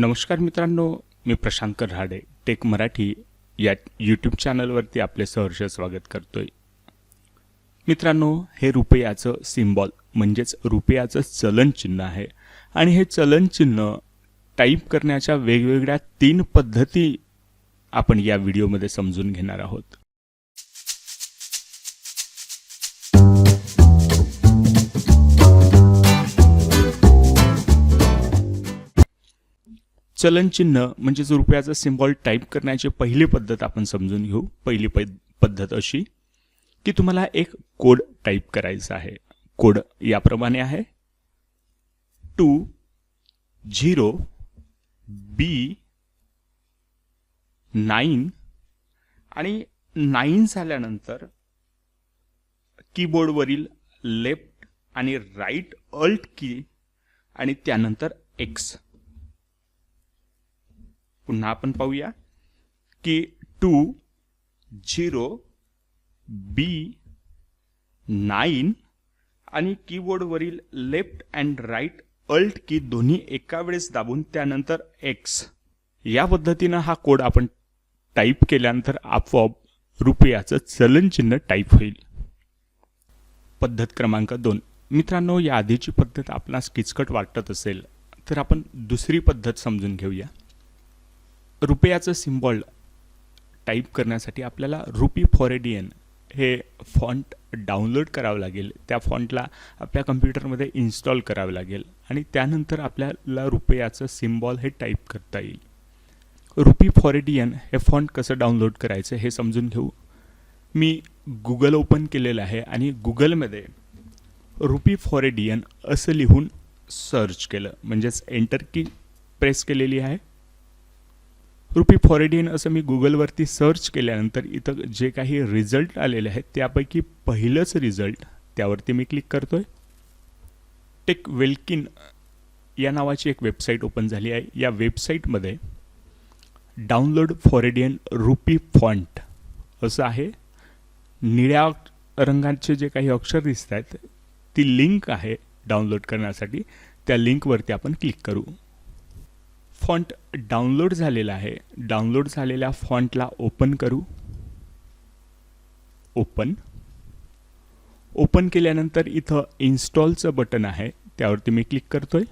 नमस्कार मित्रांनो मी प्रशांत राडे टेक मराठी या यूट्यूब चॅनलवरती आपले सहर्ष स्वागत करतोय. मित्रांनो हे रुपयाचं सिम्बॉल म्हणजेच रुपयाचं चलनचिन्ह आहे. आणि हे चलनचिन्ह टाईप करण्याच्या वेगवेगळ्या तीन पद्धती आपण या व्हिडिओमध्ये समजून घेणार आहोत. चलनचिन्ह म्हणजेच रुपयाचं सिम्बॉल टाईप करण्याची पहिली पद्धत आपण समजून घेऊ. पहिली पै पद्धत अशी की तुम्हाला एक कोड टाईप करायचा आहे. कोड याप्रमाणे आहे. टू झिरो बी नाईन आणि नाईन झाल्यानंतर कीबोर्डवरील लेफ्ट आणि राईट अल्ट की आणि त्यानंतर एक्स पुन्हा आपण पाहूया की टू झिरो बी नाईन आणि कीबोर्डवरील लेफ्ट अँड राईट अल्ट की दोन्ही एका वेळेस दाबून त्यानंतर एक्स. या पद्धतीनं हा कोड आपण टाईप केल्यानंतर आपोआप रुपयाचं चलनचिन्ह टाईप होईल. पद्धत क्रमांक दोन. मित्रांनो या आधीची पद्धत आपणास किचकट वाटत असेल तर आपण दुसरी पद्धत समजून घेऊया. रुपयाचं सिम्बॉल टाईप करण्यासाठी आपल्याला रुपी फॉरेडियन हे फॉन्ट डाउनलोड करावं लागेल. त्या फॉन्टला आपल्या कम्प्युटरमध्ये इन्स्टॉल करावं लागेल आणि त्यानंतर आपल्याला रुपयाचं सिम्बॉल हे टाईप करता येईल. रुपी फॉरेडियन हे फॉन्ट कसं डाउनलोड करायचं हे समजून घेऊ. मी गुगल ओपन केलेलं आहे आणि गुगलमध्ये रुपी फॉरेडियन असं लिहून सर्च केलं. म्हणजेच एंटर की प्रेस केलेली आहे. रुपी फॉरेडियन असं मी गुगलवरती सर्च केल्यानंतर इथं जे काही रिझल्ट आलेले आहेत त्यापैकी पहिलंच रिझल्ट त्यावरती मी क्लिक करतो आहे टेक वेल्किन या नावाची एक वेबसाईट ओपन झाली आहे. या वेबसाईटमध्ये डाउनलोड फॉरेडियन रुपी फॉन्ट असं आहे. निळ्या रंगाचे जे काही अक्षर दिसत आहेत ती लिंक आहे डाउनलोड करण्यासाठी. त्या लिंकवरती आपण क्लिक करू. फॉन्ट डाउनलोड झालेला आहे. डाउनलोड झालेल्या फॉन्टला ओपन करू. ओपन. ओपन केल्यानंतर इथं इन्स्टॉलचं बटन आहे. त्यावरती मी क्लिक करतोय.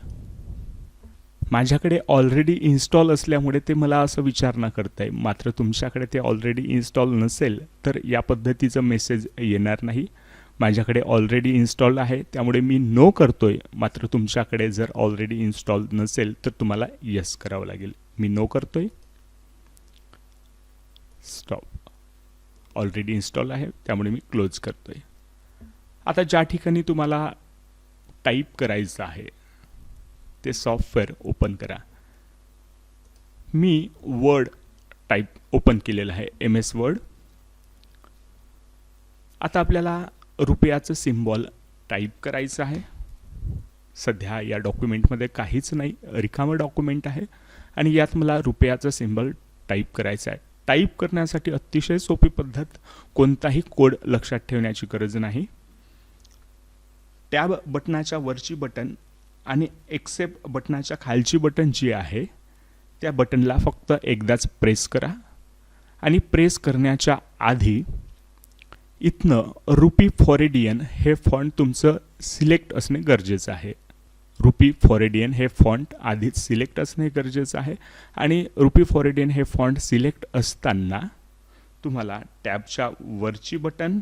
माझ्याकडे ऑलरेडी इन्स्टॉल असल्यामुळे ते मला असं विचारणा करत आहे मात्र तुमच्याकडे ते ऑलरेडी इन्स्टॉल नसेल तर या पद्धतीचं मेसेज येणार नाही. माझ्याकडे ऑलरेडी इन्स्टॉल आहे. त्यामुळे मी नो करतोय. मात्र तुमच्याकडे जर ऑलरेडी इन्स्टॉल नसेल तर तुम्हाला यस करावं लागेल. मी नो करतोय. स्टॉप ऑलरेडी इन्स्टॉल आहे. त्यामुळे मी क्लोज करतोय. आता ज्या ठिकाणी तुम्हाला टाईप करायचं आहे ते सॉफ्टवेअर ओपन करा. मी वर्ड टाईप ओपन केलेलं आहे. एम एस वर्ड आता आपल्याला रुपयाचं सिम्बॉल टाईप करायचं आहे. सध्या या डॉक्युमेंटमध्ये काहीच नाही. रिकामं डॉक्युमेंट आहे. आणि यात मला रुपयाचं सिम्बॉल टाईप करायचं आहे. टाईप करण्यासाठी अतिशय सोपी पद्धत. कोणताही कोड लक्षात ठेवण्याची गरज नाही. टॅब बटनाच्या वरची बटन आणि एक्सेप्ट बटनाच्या खालची बटन जी आहे त्या बटनला फक्त एकदाच प्रेस करा. आणि प्रेस करण्याच्या आधी इथनं रुपी फॉरेडियन हे फॉन्ट तुमचं सिलेक्ट असणे गरजेचं आहे. रुपी फॉरेडियन हे फॉन्ट आधीच सिलेक्ट असणे गरजेचं आहे आणि रुपी फॉरेडियन हे फॉन्ट सिलेक्ट असताना तुम्हाला टॅबच्या वरची बटन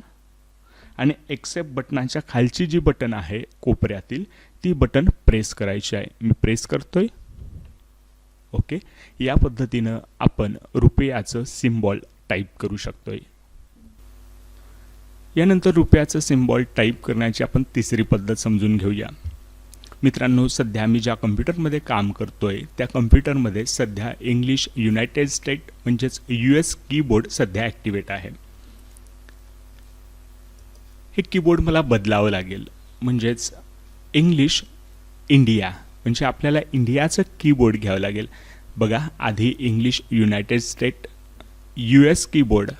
आणि एक्सेप्ट बटनाच्या खालची जी बटन आहे कोपऱ्यातील ती बटन प्रेस करायची आहे. मी प्रेस करतोय. ओके. या पद्धतीनं आपण रुपयाचं सिम्बॉल टाईप करू शकतोय. यानंतर रुपयाचं सिम्बॉल टाईप करण्याची आपण तिसरी पद्धत समजून घेऊया. मित्रांनो सध्या मी ज्या कम्प्युटरमध्ये काम करतो आहे त्या कम्प्युटरमध्ये सध्या इंग्लिश युनायटेड स्टेट म्हणजेच यू एस कीबोर्ड सध्या ॲक्टिवेट आहे. हे कीबोर्ड मला बदलावं लागेल. म्हणजेच इंग्लिश इंडिया म्हणजे आपल्याला इंडियाचं कीबोर्ड घ्यावं लागेल. बघा आधी English United State U S keyboard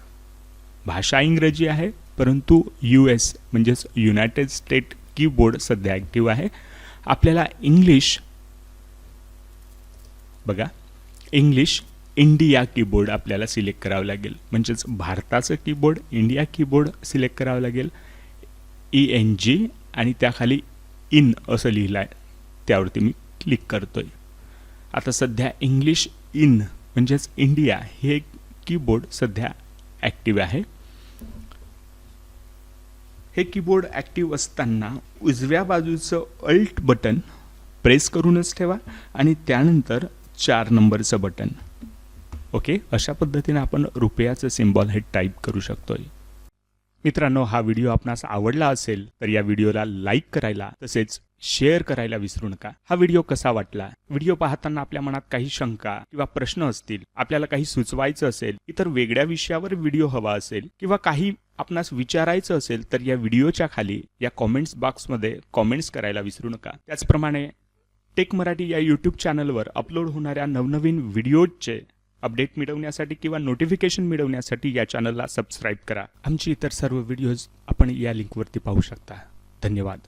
भाषा इंग्रजी आहे. परंतु यू एस म्हणजेच युनायटेड स्टेट कीबोर्ड सध्या ॲक्टिव्ह आहे. आपल्याला इंग्लिश बघा इंग्लिश इंडिया कीबोर्ड आपल्याला सिलेक्ट करावं लागेल. म्हणजेच भारताचं कीबोर्ड इंडिया कीबोर्ड सिलेक्ट करावं लागेल. ई एन जी आणि त्याखाली इन असं लिहिलं आहे त्यावरती मी क्लिक करतो आहे आता सध्या इंग्लिश इन म्हणजेच इंडिया हे कीबोर्ड सध्या ॲक्टिव्ह आहे. हे कीबोर्ड ॲक्टिव्ह असताना उजव्या बाजूचं अल्ट बटन प्रेस करूनच ठेवा आणि त्यानंतर चार नंबरचं बटन ओके अशा पद्धतीने आपण रुपयाचं सिम्बॉल हे टाईप करू शकतोय. मित्रांनो हा व्हिडिओ आपणास आवडला असेल तर या व्हिडिओला लाईक करायला तसेच शेअर करायला विसरू नका. हा व्हिडिओ कसा वाटला? व्हिडिओ पाहताना आपल्या मनात काही शंका किंवा प्रश्न असतील आपल्याला काही सुचवायचं असेल इतर वेगळ्या विषयावर व्हिडिओ हवा असेल किंवा काही आपणास विचारायचं असेल तर या व्हिडिओच्या खाली या कॉमेंट्स बॉक्समध्ये कॉमेंट्स करायला विसरू नका. त्याचप्रमाणे टेक मराठी या यूट्यूब चॅनलवर अपलोड होणाऱ्या नवनवीन व्हिडिओजचे अपडेट मिळवण्यासाठी किंवा नोटिफिकेशन मिळवण्यासाठी या चॅनलला सबस्क्राईब करा. आमची इतर सर्व व्हिडिओज आपण या लिंकवरती पाहू शकता. धन्यवाद.